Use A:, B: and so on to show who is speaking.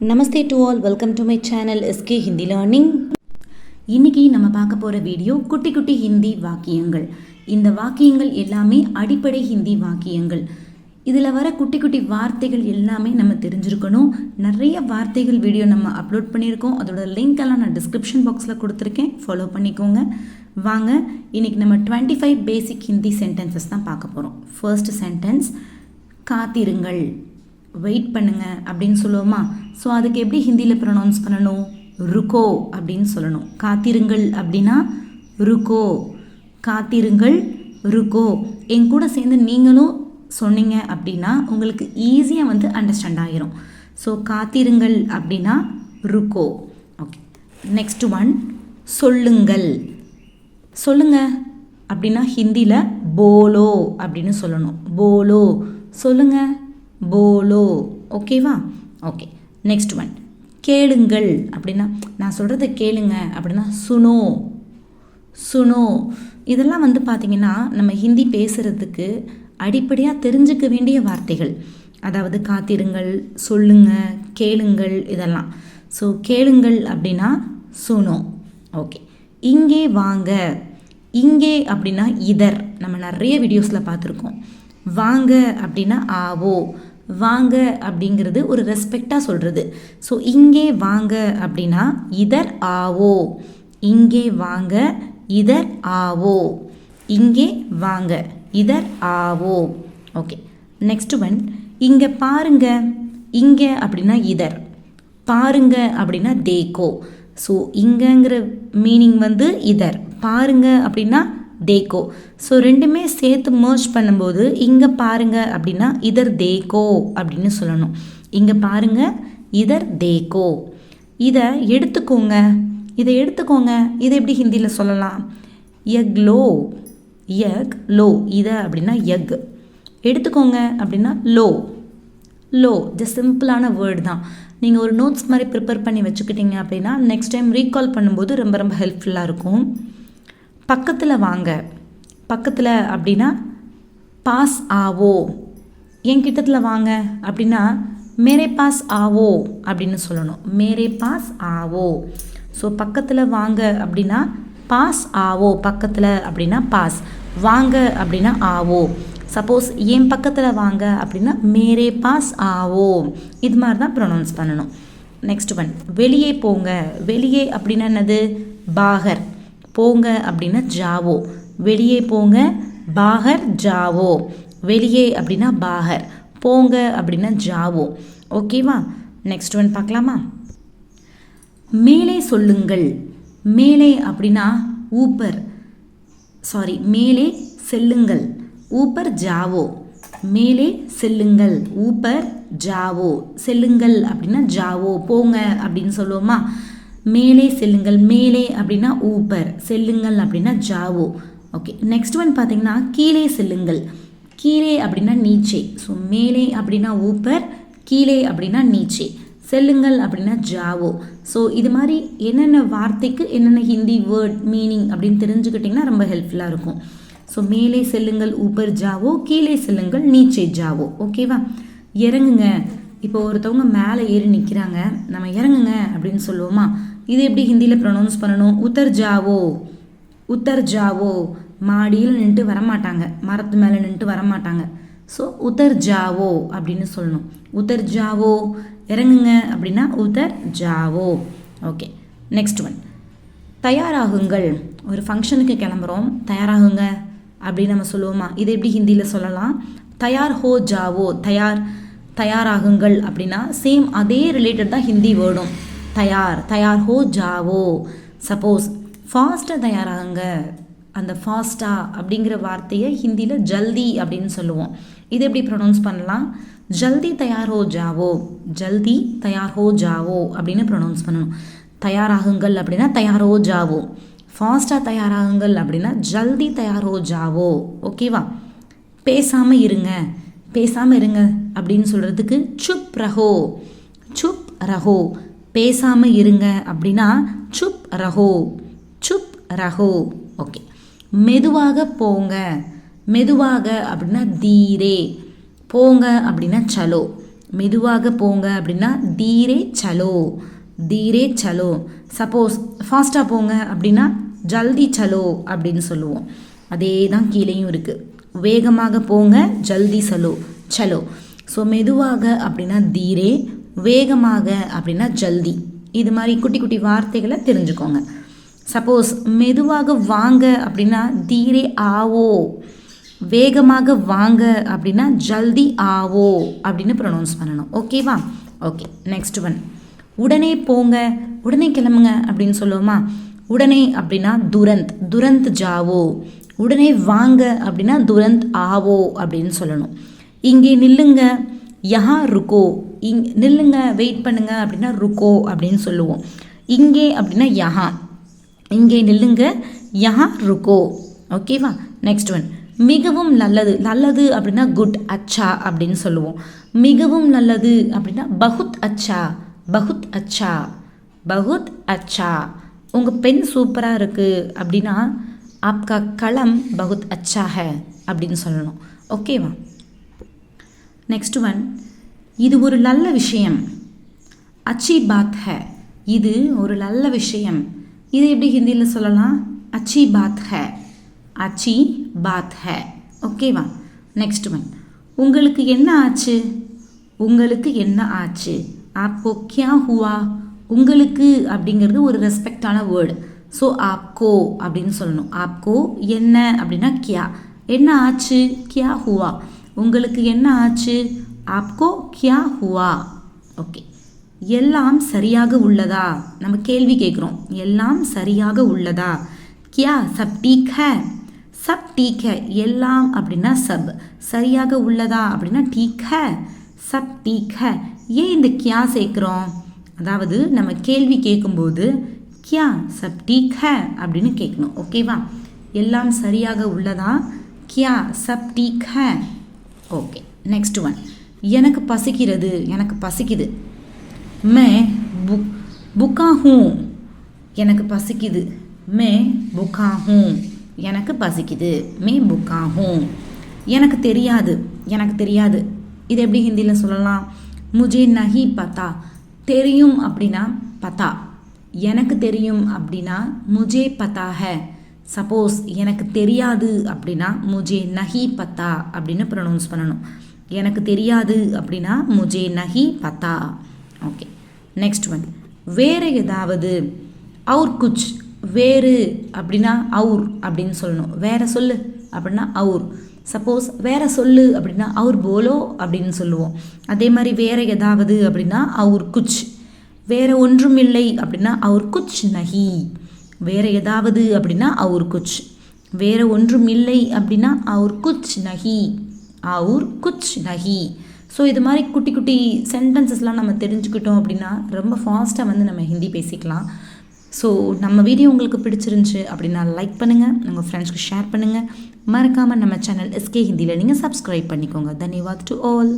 A: Namaste to all welcome to my channel SK Hindi learning இன்னைக்கு நம்ம பார்க்க போகிற வீடியோ குட்டி குட்டி ஹிந்தி வாக்கியங்கள். இந்த வாக்கியங்கள் எல்லாமே அடிப்படை ஹிந்தி வாக்கியங்கள். இதில் வர குட்டி குட்டி வார்த்தைகள் எல்லாமே நம்ம தெரிஞ்சிருக்கணும். நிறைய வார்த்தைகள் வீடியோ நம்ம அப்லோட் பண்ணியிருக்கோம். அதோட லிங்க் எல்லாம் நான் டிஸ்கிரிப்ஷன் பாக்ஸில் கொடுத்துருக்கேன். ஃபாலோ பண்ணிக்கோங்க. வாங்க இன்னைக்கு நம்ம twenty five basic Hindi sentences தான் பார்க்க போகிறோம் ஃபர்ஸ்ட் சென்டென்ஸ் காத்திருங்கள். வெயிட் பண்ணுங்கள் அப்படின்னு சொல்லுவோமா? ஸோ அதுக்கு எப்படி ஹிந்தியில் ப்ரொனவுன்ஸ் பண்ணணும்? ருக்கோ அப்படின்னு சொல்லணும். காத்திருங்கள் அப்படின்னா ருக்கோ. காத்திருங்கள் ருக்கோ. என் கூட சேர்ந்து நீங்களும் சொன்னீங்க அப்படின்னா உங்களுக்கு ஈஸியாக வந்து அண்டர்ஸ்டாண்ட் ஆகிரும் ஸோ காத்திருங்கள் அப்படின்னா ருக்கோ. ஓகே நெக்ஸ்ட் ஒன் சொல்லுங்கள். சொல்லுங்க அப்படின்னா ஹிந்தியில் போலோ அப்படின்னு சொல்லணும். போலோ. சொல்லுங்க போலோ. ஓகேவா ஓகே நெக்ஸ்ட் ஒன் கேளுங்கள். அப்படின்னா நான் சொல்கிறத கேளுங்க. அப்படின்னா சுனோ. சுனோ. இதெல்லாம் வந்து பார்த்திங்கன்னா நம்ம ஹிந்தி பேசுகிறதுக்கு அடிப்படையாக தெரிஞ்சுக்க வேண்டிய வார்த்தைகள். அதாவது காத்திருங்கள் சொல்லுங்க கேளுங்கள் இதெல்லாம். ஸோ கேளுங்கள் அப்படின்னா சுனோ. ஓகே இங்கே வாங்க. இங்கே அப்படின்னா இதர். நம்ம நிறைய வீடியோஸில் பார்த்துருக்கோம் வாங்க அப்படின்னா ஆவோ. வாங்க அப்படிங்கிறது ஒரு ரெஸ்பெக்டாக சொல்கிறது ஸோ இங்கே வாங்க அப்படின்னா இதர் ஆவோ. இங்கே வாங்க இதர் ஆவோ. இங்கே வாங்க இதர் ஆவோ. ஓகே நெக்ஸ்ட் ஒன் இங்கே பாருங்க. இங்கே அப்படின்னா இதர். பாருங்க அப்படின்னா தேக்கோ. ஸோ இங்கங்கிற மீனிங் வந்து இதர். பாருங்க அப்படின்னா தேக்கோ ஸோ ரெண்டுமே சேர்த்து மர்ஜ் பண்ணும்போது இங்கே பாருங்க அப்படின்னா இதர் தேக்கோ அப்படின்னு சொல்லணும். இங்கே பாருங்க இதர் தேக்கோ இதை எடுத்துக்கோங்க. இதை எடுத்துக்கோங்க. இதை எப்படி ஹிந்தியில் சொல்லலாம்? எக் லோ எக் லோ இதை அப்படின்னா எக் எடுத்துக்கோங்க அப்படின்னா லோ லோ ஜஸ்ட் சிம்பிளான வேர்டு தான். நீங்கள் ஒரு நோட்ஸ் மாதிரி ப்ரிப்பேர் பண்ணி வச்சுக்கிட்டீங்க அப்படின்னா நெக்ஸ்ட் டைம் ரீகால் பண்ணும்போது ரொம்ப ரொம்ப ஹெல்ப்ஃபுல்லாக இருக்கும். பக்கத்தில் வாங்க. பக்கத்தில் அப்படின்னா பாஸ் ஆவோ. என் கிட்டத்தில் வாங்க. அப்படின்னா மேரே பாஸ் ஆவோ. அப்படின்னு சொல்லணும். மேரே பாஸ் ஆவோ. ஸோ பக்கத்தில் வாங்க அப்படின்னா பாஸ் ஆவோ. பக்கத்தில் அப்படின்னா பாஸ். வாங்க அப்படின்னா ஆவோ. சப்போஸ் என் பக்கத்தில் வாங்க அப்படின்னா மேரே பாஸ் ஆவோ. இது மாதிரி தான் ப்ரொனவுன்ஸ் பண்ணணும். நெக்ஸ்ட் ஒன் வெளியே போங்க. வெளியே அப்படின்னா என்னது? பாகர். போங்க அப்படின்னா ஜாவோ. வெளியே போங்க பாகர் ஜாவோ. வெளியே அப்படின்னா பாகர். போங்க அப்படின்னா ஜாவோ. ஓகேவா நெக்ஸ்ட் ஒன் பார்க்கலாமா? மேலே சொல்லுங்கள். மேலே அப்படின்னா ஊப்பர் சாரி மேலே செல்லுங்கள். ஊப்பர் ஜாவோ மேலே செல்லுங்கள். ஊப்பர் ஜாவோ செல்லுங்கள் அப்படின்னா ஜாவோ போங்க அப்படின்னு சொல்லுவோமா? மேலே செல்லுங்கள் மேலே அப்படின்னா ஊப்பர் செல்லுங்கள் அப்படின்னா ஜாவோ ஓகே நெக்ஸ்ட் ஒன் பார்த்தீங்கன்னா கீழே செல்லுங்கள். கீழே அப்படின்னா நீச்சே. ஸோ மேலே அப்படின்னா ஊப்பர் கீழே அப்படின்னா நீச்சே. செல்லுங்கள் அப்படின்னா ஜாவோ ஸோ இது மாதிரி என்னென்ன வார்த்தைக்கு என்னென்ன ஹிந்தி வேர்ட் மீனிங் அப்படின்னு தெரிஞ்சுக்கிட்டிங்கன்னா ரொம்ப ஹெல்ப்ஃபுல்லாக இருக்கும். ஸோ மேலே செல்லுங்கள் ஊப்பர் ஜாவோ கீழே செல்லுங்கள் நீச்சே ஜாவோ ஓகேவா இறங்குங்க. இப்போ ஒருத்தவங்க மேலே ஏறி நிற்கிறாங்க நம்ம இறங்குங்க அப்படின்னு சொல்லுவோமா? இது எப்படி ஹிந்தியில் ப்ரொனவுன்ஸ் பண்ணணும்? உத்தர் ஜாவோ. உத்தர் ஜாவோ. மாடியில் நின்றுட்டு வரமாட்டாங்க. மரத்து மேலே நின்றுட்டு வரமாட்டாங்க. ஸோ உத்தர் ஜாவோ அப்படின்னு சொல்லணும். உத்தர் ஜாவோ. இறங்குங்க அப்படின்னா உத்தர் ஜாவோ. ஓகே நெக்ஸ்ட் ஒன் தயாராகுங்கள். ஒரு ஃபங்க்ஷனுக்கு கிளம்புறோம். தயாராகுங்க அப்படின்னு நம்ம சொல்லுவோமா? இது எப்படி ஹிந்தியில் சொல்லலாம்? தயார் ஹோ ஜாவோ. தயார் தயாராகுங்கள் அப்படின்னா சேம் அதே ரிலேட்டட் தான் ஹிந்தி வேர்டும் தயார் தயார் ஹோ ஜாவோ. சப்போஸ் ஃபாஸ்ட்டாக தயாராகுங்க. அந்த ஃபாஸ்ட்டாக அப்படிங்கிற வார்த்தையை ஹிந்தியில் ஜல்தி அப்படின்னு சொல்லுவோம். இது எப்படி ப்ரொனவுன்ஸ் பண்ணலாம்? ஜல்தி தயார் ஹோ ஜாவோ. ஜல்தி தயார் ஹோ ஜாவோ அப்படின்னு ப்ரொனவுன்ஸ் பண்ணணும். தயாராகுங்கள் அப்படின்னா தயாரோ ஜாவோ. ஃபாஸ்ட்டாக தயாராகுங்கள் அப்படின்னா ஜல்தி தயாரோ ஜாவோ. ஓகேவா பேசாமல் இருங்க. பேசாமல் இருங்க அப்படின்னு சொல்கிறதுக்கு சுப் ரஹோ. சுப் ரஹோ. பேசாமல் இருங்க அப்படின்னா சுப் ரஹோ சுப் ரஹோ. ஓகே. மெதுவாக போங்க. மெதுவாக அப்படின்னா தீரே. போங்க அப்படின்னா சலோ. மெதுவாக போங்க அப்படின்னா தீரே சலோ. தீரே சலோ. சப்போஸ் ஃபாஸ்ட்டாக போங்க அப்படின்னா ஜல்தி சலோ அப்படின்னு சொல்லுவோம். அதே தான் கீழேயும் இருக்குது வேகமாக போங்க ஜல்தி சலோ சலோ. ஸோ மெதுவாக அப்படின்னா தீரே வேகமாக அப்படின்னா ஜல்தி. இது மாதிரி குட்டி குட்டி வார்த்தைகளை தெரிஞ்சுக்கோங்க. சப்போஸ் மெதுவாக வாங்க அப்படின்னா தீரே ஆவோ. வேகமாக வாங்க அப்படின்னா ஜல்தி ஆவோ அப்படின்னு ப்ரொனவுன்ஸ் பண்ணணும். ஓகேவா ஓகே நெக்ஸ்ட் ஒன் உடனே போங்க. உடனே கிளம்புங்க அப்படின்னு சொல்லுவோமா? உடனே அப்படின்னா துரந்த். துரந்த் ஜாவோ. உடனே வாங்க அப்படின்னா துரந்த் ஆவோ அப்படின்னு சொல்லணும். இங்கே நில்லுங்க. யஹா ருக்கோ இங் நில்லுங்க வெயிட் பண்ணுங்க அப்படின்னா ருக்கோ அப்படின்னு சொல்லுவோம். இங்கே அப்படின்னா யஹா. இங்கே நில்லுங்க யஹா ருக்கோ. ஓகேவா நெக்ஸ்ட் ஒன் மிகவும் நல்லது. நல்லது அப்படின்னா குட் அச்சா அப்படின்னு சொல்லுவோம். மிகவும் நல்லது அப்படின்னா பகுத் அச்சா. பகுத் அச்சா. பகுத் அச்சா. உங்கள் பெண் சூப்பராக இருக்குது அப்படின்னா ஆப்கா களம் பகுத் அச்சா ஹே அப்படின்னு சொல்லணும். ஓகேவா நெக்ஸ்ட் ஒன் இது ஒரு நல்ல விஷயம். அச்சி பாத் ஹ. இது ஒரு நல்ல விஷயம். இது எப்படி ஹிந்தியில் சொல்லலாம்? அச்சி பாத் ஹ. அச்சி பாத் ஹ ஓகேவா நெக்ஸ்ட் ஒன் உங்களுக்கு என்ன ஆச்சு? உங்களுக்கு என்ன ஆச்சு? ஆப்கோ கியா ஹுவா? உங்களுக்கு அப்படிங்கிறது ஒரு ரெஸ்பெக்டான வேர்டு ஸோ ஆப்கோ அப்படின்னு சொல்லணும். ஆப்கோ என்ன அப்படின்னா கியா. என்ன ஆச்சு? கியா ஹுவா. உங்களுக்கு என்ன ஆச்சு? ஆப்கோ கியா ஹுவா. ஓகே. எல்லாம் சரியாக உள்ளதா? நம்ம கேள்வி கேட்குறோம் எல்லாம் சரியாக உள்ளதா? கியா சப் டீக் ஹே சப் டீக் ஹே எல்லாம் அப்படின்னா சப். சரியாக உள்ளதா அப்படின்னா டீக் ஹே சப் டீக் ஹே ஏன் இந்த கியா சேர்க்குறோம்? அதாவது நம்ம கேள்வி கேட்கும்போது கியா சப் டீக் ஹே அப்படின்னு கேட்கணும் ஓகேவா? எல்லாம் சரியாக உள்ளதா? கியா சப் டீக் ஹே ஓகே நெக்ஸ்ட் ஒன் எனக்கு பசிக்கிறது எனக்கு பசிக்குது. மே புக் புக்கா ஹூ எனக்கு பசிக்குது. மே புக்கா ஹூ எனக்கு பசிக்குது. மே புக்கா ஹூ எனக்கு தெரியாது எனக்கு தெரியாது. இது எப்படி ஹிந்தியில் சொல்லலாம்? முஜே நஹி பத்தா தெரியும் அப்படின்னா பத்தா எனக்கு தெரியும் அப்படின்னா முஜே பத்தா ஹே. சப்போஸ் எனக்கு தெரியாது அப்படின்னா முஜே நஹி பத்தா அப்படின்னு ப்ரொனவுன்ஸ் பண்ணணும். எனக்கு தெரியாது அப்படின்னா முஜே நஹி பத்தா ஓகே நெக்ஸ்ட் ஒன் வேறு ஏதாவது அவுர் குச் வேறு அப்படின்னா அவுர் அப்படின்னு சொல்லணும். வேறு சொல்லு அப்படின்னா அவுர் சப்போஸ் வேறு சொல்லு அப்படின்னா அவுர் போலோ அப்படின்னு சொல்லுவோம். அதே மாதிரி வேறு ஏதாவது அப்படின்னா அவுர் குச் வேறு ஒன்றும் இல்லை அப்படின்னா அவுர் குச் நஹி வேறு ஏதாவது அப்படின்னா அவுர் குச். வேறு ஒன்றும் இல்லை அப்படின்னா அவுர் குச் நஹி அவுர் குச் நஹி ஸோ இது மாதிரி குட்டி குட்டி சென்டென்சஸ்லாம் நம்ம தெரிஞ்சுக்கிட்டோம் அப்படின்னா ரொம்ப ஃபாஸ்ட்டாக வந்து நம்ம ஹிந்தி பேசிக்கலாம். ஸோ நம்ம வீடியோ உங்களுக்கு பிடிச்சிருந்துச்சு அப்படின்னா லைக் பண்ணுங்கள் உங்கள் ஃப்ரெண்ட்ஸ்க்கு ஷேர் பண்ணுங்கள் மறக்காமல் நம்ம சேனல் எஸ்கே ஹிந்தியில் நீங்கள் சப்ஸ்கிரைப் பண்ணிக்கோங்க. தன்யவாத் டு ஆல்